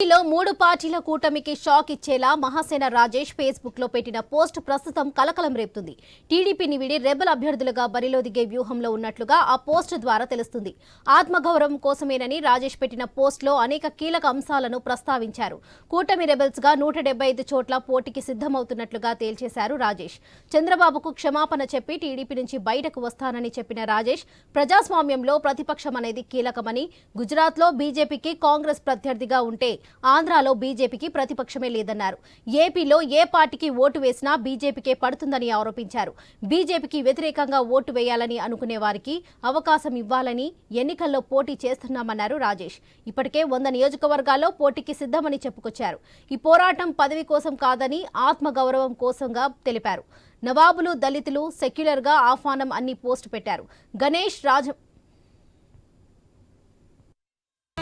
లో మూడు పార్టీల కూటమికి షాక్ ఇచ్చేలా మహాసేన రాజేష్ ఫేస్బుక్లో పెట్టిన పోస్ట్ ప్రస్తుతం కలకలం రేపుతుంది. టీడీపీని విడి రెబల్ అభ్యర్థులుగా బరిలో దిగే వ్యూహంలో ఉన్నట్లుగా ఆ పోస్ట్ ద్వారా తెలుస్తుంది. ఆత్మగౌరవం కోసమేనని రాజేష్ పెట్టిన పోస్ట్లో అనేక కీలక అంశాలను ప్రస్తావించారు. కూటమి రెబల్స్గా నూట ఐదు చోట్ల పోటీకి సిద్ధమవుతున్నట్లుగా తేల్చేశారు రాజేష్. చంద్రబాబుకు క్షమాపణ చెప్పి టీడీపీ నుంచి బయటకు వస్తానని చెప్పిన రాజేష్ ప్రజాస్వామ్యంలో ప్రతిపక్షం అనేది కీలకమని గుజరాత్లో బీజేపీకి కాంగ్రెస్ ప్రత్యర్థిగా ఉంటే ఆంధ్రాలో బీజేపీకి ప్రతిపక్షమే లేదన్నారు. ఏపీలో ఏ పార్టీకి ఓటు వేసినా బీజేపీకే పడుతుందని ఆరోపించారు. బీజేపీకి వ్యతిరేకంగా ఓటు వేయాలని అనుకునే వారికి అవకాశం ఇవ్వాలని ఎన్నికల్లో పోటీ చేస్తున్నామన్నారు రాజేష్. ఇప్పటికే వంద నియోజకవర్గాల్లో పోటీకి సిద్ధమని చెప్పుకొచ్చారు. ఈ పోరాటం పదవి కోసం కాదని ఆత్మగౌరవం కోసంగా తెలిపారు. నవాబులు దళితులు సెక్యులర్గా ఆహ్వానం అన్ని పోస్టు పెట్టారు. గణేష్ రాజ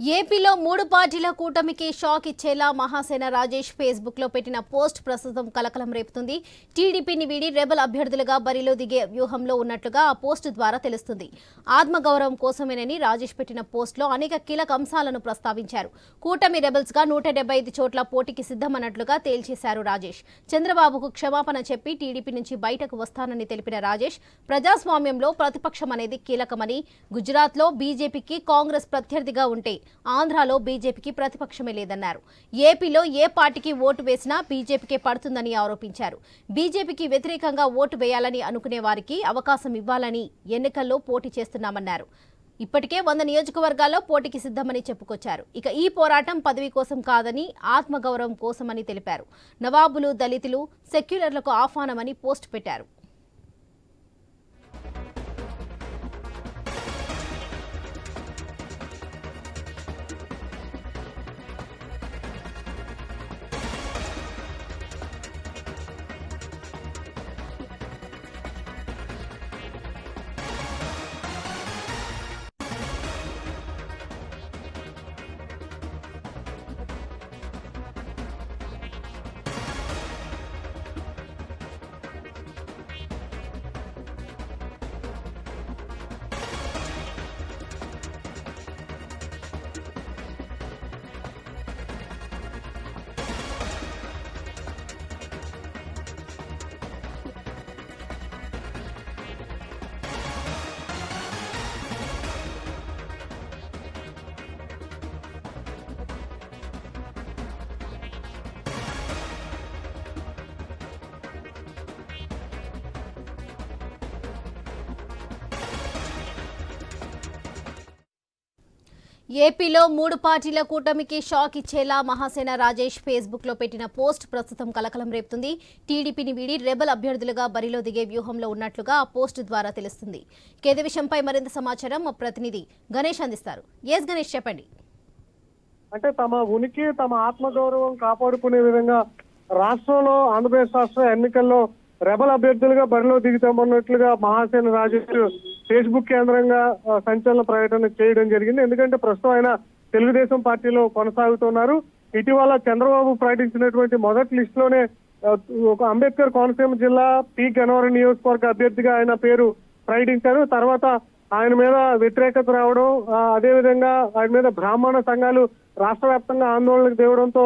ఏపీలో మూడు పార్టీల కూటమికి షాక్ ఇచ్చేలా మహాసేన రాజేష్ ఫేస్బుక్లో పెట్టిన పోస్ట్ ప్రస్తుతం కలకలం రేపుతుంది. టీడీపీని వీడి రెబల్ అభ్యర్థులుగా బరిలో దిగే వ్యూహంలో ఉన్నట్లుగా ఆ పోస్ట్ ద్వారా తెలుస్తుంది. ఆత్మగౌరవం కోసమేనని రాజేష్ పెట్టిన పోస్ట్లో అనేక కీలక అంశాలను ప్రస్తావించారు. కూటమి రెబల్స్గా నూట ఐదు చోట్ల పోటీకి సిద్ధమన్నట్లుగా తేల్చేశారు రాజేష్. చంద్రబాబుకు క్షమాపణ చెప్పి టీడీపీ నుంచి బయటకు వస్తానని తెలిపిన రాజేష్ ప్రజాస్వామ్యంలో ప్రతిపక్షం అనేది కీలకమని గుజరాత్లో బీజేపీకి కాంగ్రెస్ ప్రత్యర్థిగా ఉంటే ఆంధ్రాలో బీజేపీకి ప్రతిపక్షమే లేదన్నారు. ఏపీలో ఏ పార్టీకి ఓటు వేసినా బీజేపీకే పడుతుందని ఆరోపించారు. బీజేపీకి వ్యతిరేకంగా ఓటు వేయాలని అనుకునే వారికి అవకాశం ఇవ్వాలని ఎన్నికల్లో పోటీ చేస్తున్నామన్నారు. ఇప్పటికే వంద నియోజకవర్గాల్లో పోటీకి సిద్ధమని చెప్పుకొచ్చారు. ఇక ఈ పోరాటం పదవి కోసం కాదని ఆత్మగౌరవం కోసమని తెలిపారు. నవాబులు దళితులు సెక్యులర్లకు ఆహ్వానమని పోస్ట్ పెట్టారు. ఏపీలో మూడు పార్టీల కూటమికి షాక్ ఇచ్చేలా మహాసేన రాజేష్ ఫేస్బుక్లో పెట్టిన పోస్ట్ ప్రస్తుతం కలకలం రేపుతుంది. టీడీపీని వీడి రెబల్ అభ్యర్థులుగా బరిలో దిగే వ్యూహంలో ఉన్నట్లుగా ఆ పోస్ట్ ద్వారా తెలుస్తుంది. కేద విషయంపై మరింత సమాచారం మా ప్రతినిధి గణేష్ అందిస్తారు. ఎస్ గణేష్ చెప్పండి. అంటే తమ ఉనికి తమ ఆత్మగౌరవం కాపాడుకునే విధంగా రాష్ట్రంలో ఆంధ్రప్రదేశ్ రాష్ట్ర ఎన్నికల్లో రెబల్ అభ్యర్థులుగా బరిలో దిగుతామన్నట్లుగా మహాసేన రాజేష్ ఫేస్బుక్ కేంద్రంగా సంచలన పర్యటన చేయడం జరిగింది. ఎందుకంటే ప్రస్తుతం ఆయన తెలుగుదేశం పార్టీలో కొనసాగుతున్నారు. ఇటీవల చంద్రబాబు ప్రకటించినటువంటి మొదటి లిస్ట్లోనే ఒక అంబేద్కర్ కోనసీమ జిల్లా పి. గన్నవరం నియోజకవర్గ అభ్యర్థిగా ఆయన పేరు ప్రకటించారు. తర్వాత ఆయన మీద వ్యతిరేకత రావడం అదే అదేవిధంగా ఆయన మీద బ్రాహ్మణ సంఘాలు రాష్ట్ర వ్యాప్తంగా ఆందోళనకు తేవడంతో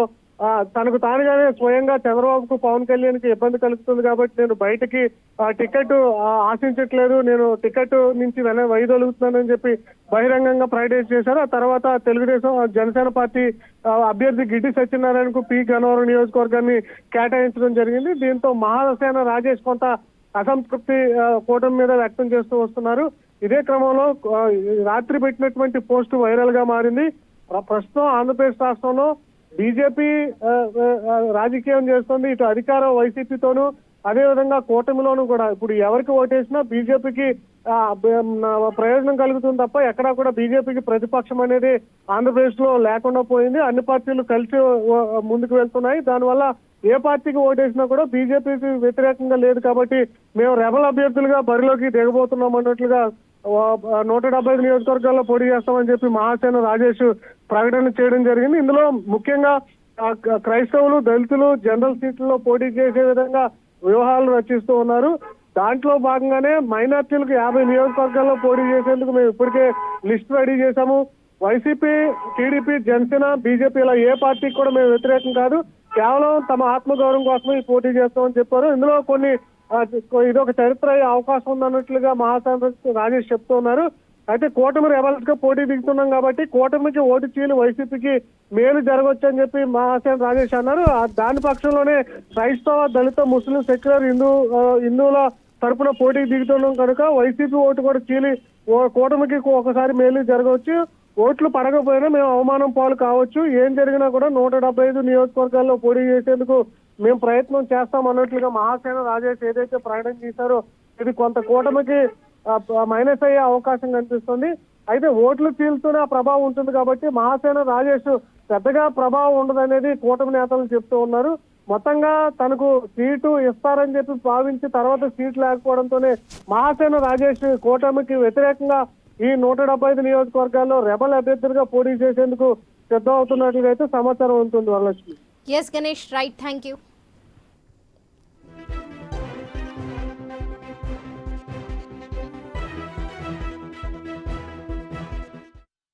తనకు తానుగానే స్వయంగా చంద్రబాబుకు పవన్ కళ్యాణ్కి ఇబ్బంది కలుగుతుంది కాబట్టి నేను బయటకి టికెట్ ఆశించట్లేదు. నేను టికెట్ నుంచి వెన వైదొలుగుతున్నానని చెప్పి బహిరంగంగా ప్రకటన చేశారు. ఆ తర్వాత తెలుగుదేశం జనసేన పార్టీ అభ్యర్థి గిడ్డి సత్యనారాయణకు పి. గన్నవరం నియోజకవర్గాన్ని కేటాయించడం జరిగింది. దీంతో మహాసేన రాజేష్ కొంత అసంతృప్తి కూటమి మీద వ్యక్తం చేస్తూ వస్తున్నారు. ఇదే క్రమంలో రాత్రి పెట్టినటువంటి పోస్టు వైరల్గా మారింది ప్రస్తుతం ఆంధ్రప్రదేశ్ రాష్ట్రంలో బీజేపీ రాజకీయం చేస్తుంది. ఇటు అధికార వైసీపీతోనూ అదే విధంగా కూటమిలోనూ కూడా. ఇప్పుడు ఎవరికి ఓటేసినా బీజేపీకి ప్రయోజనం కలుగుతుంది తప్ప ఎక్కడా కూడా బీజేపీకి ప్రతిపక్షం అనేది ఆంధ్రప్రదేశ్లో లేకుండా పోయింది. అన్ని పార్టీలు కలిసి ముందుకు వెళ్తున్నాయి. దానివల్ల ఏ పార్టీకి ఓటేసినా కూడా బీజేపీకి వ్యతిరేకంగా లేదు కాబట్టి మేము రెబల్ అభ్యర్థులుగా బరిలోకి దిగబోతున్నాం అన్నట్లుగా నూట డెబ్బై ఐదు నియోజకవర్గాల్లో పోటీ చేస్తామని చెప్పి మహాసేన రాజేష్ ప్రకటన చేయడం జరిగింది. ఇందులో ముఖ్యంగా క్రైస్తవులు దళితులు జనరల్ సీట్లలో పోటీ చేసే విధంగా వ్యూహాలు రచిస్తూ ఉన్నారు. దాంట్లో భాగంగానే మైనార్టీలకు యాభై నియోజకవర్గాల్లో పోటీ చేసేందుకు మేము ఇప్పటికే లిస్ట్ రెడీ చేశాము. వైసీపీ టీడీపీ జనసేన బీజేపీ ఇలా ఏ పార్టీకి కూడా మేము వ్యతిరేకం కాదు. కేవలం తమ ఆత్మగౌరవం కోసమే ఈ పోటీ చేస్తామని చెప్పారు. ఇందులో కొన్ని ఇదొక ఇది ఒక చరిత్ర అయ్యే అవకాశం ఉందన్నట్లుగా మహాసాగర్ రాజేష్ చెప్తూ ఉన్నారు. అయితే కూటమి రెబల్స్గా పోటీ దిగుతున్నాం కాబట్టి కూటమికి ఓటు చీలి వైసీపీకి మేలు జరగవచ్చు అని చెప్పి మహాసేన రాజేష్ అన్నారు. దాని పక్షంలోనే క్రైస్తవ దళిత ముస్లిం సెక్యులర్ హిందూ హిందువుల తరపున పోటీకి దిగుతున్నాం కనుక వైసీపీ ఓటు కూడా చీలి ఓ- కూటమికి ఒకసారి మేలు జరగవచ్చు. ఓట్లు పడకపోయినా మేము అవమానం పాలు కావచ్చు. ఏం జరిగినా కూడా నూట డెబ్బై ఐదు నియోజకవర్గాల్లో పోటీ చేసేందుకు మేము ప్రయత్నం చేస్తాం అన్నట్లుగా మహాసేన రాజేష్ ఏదైతే ప్రకటన చేశారో ఇది కొంత కూటమికి మైనస్ అయ్యే అవకాశం కనిపిస్తుంది. అయితే ఓట్లు చీలుతూనే ఆ ప్రభావం ఉంటుంది కాబట్టి మహాసేన రాజేష్ పెద్దగా ప్రభావం ఉండదనేది కూటమి నేతలు చెప్తూ ఉన్నారు. మొత్తంగా తనకు సీటు ఇస్తారని చెప్పి భావించి తర్వాత సీట్ లేకపోవడంతోనే మహాసేన రాజేష్ కూటమికి వ్యతిరేకంగా ఈ నూట డెబ్బై ఐదు నియోజకవర్గాల్లో రెబల్ అభ్యర్థులుగా పోటీ చేసేందుకు సిద్ధం అవుతున్నట్లుగా అయితే సమాచారం ఉంటుంది Varalakshmi. Yes Ganesh right thank you